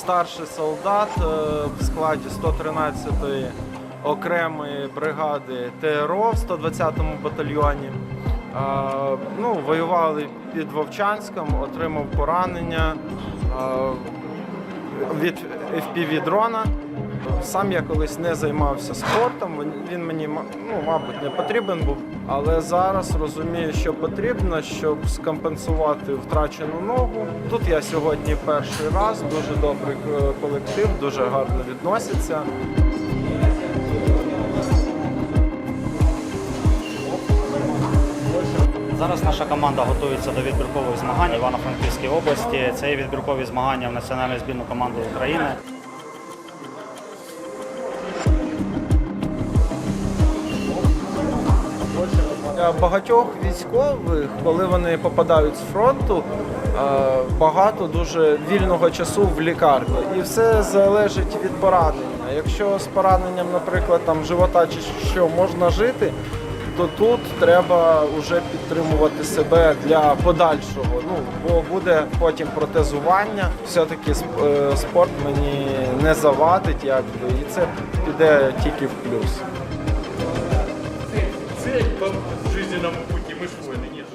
старший солдат е, в складі 113-ї окремої бригади ТРО в 120-му батальйоні. Е, Ну, воювали під Вовчанськом, отримав поранення е, від FPV дрона. Сам я колись не займався спортом, він- мені ну, мабуть не потрібен був. Але зараз розумію, що потрібно, щоб скомпенсувати втрачену ногу. Тут я сьогодні перший раз, дуже добрий е, колектив, дуже гарно відносяться. Зараз наша команда готується до відбіркових змагань Івано-Франківській області. Це відбіркові змагання в національну збірну команду України. Для багатьох військових, коли вони попадають з фронту, е, багато дуже вільного часу в лікарні. І все залежить від поранення. Якщо з пораненням, наприклад, там живота чи що можна жити, то тут треба вже підтримувати себе для подальшого. Ну бо буде потім протезування. Все-таки е, спорт мені не завадить, якби, і це піде тільки в плюс. По жизненному пути, мы ж воины.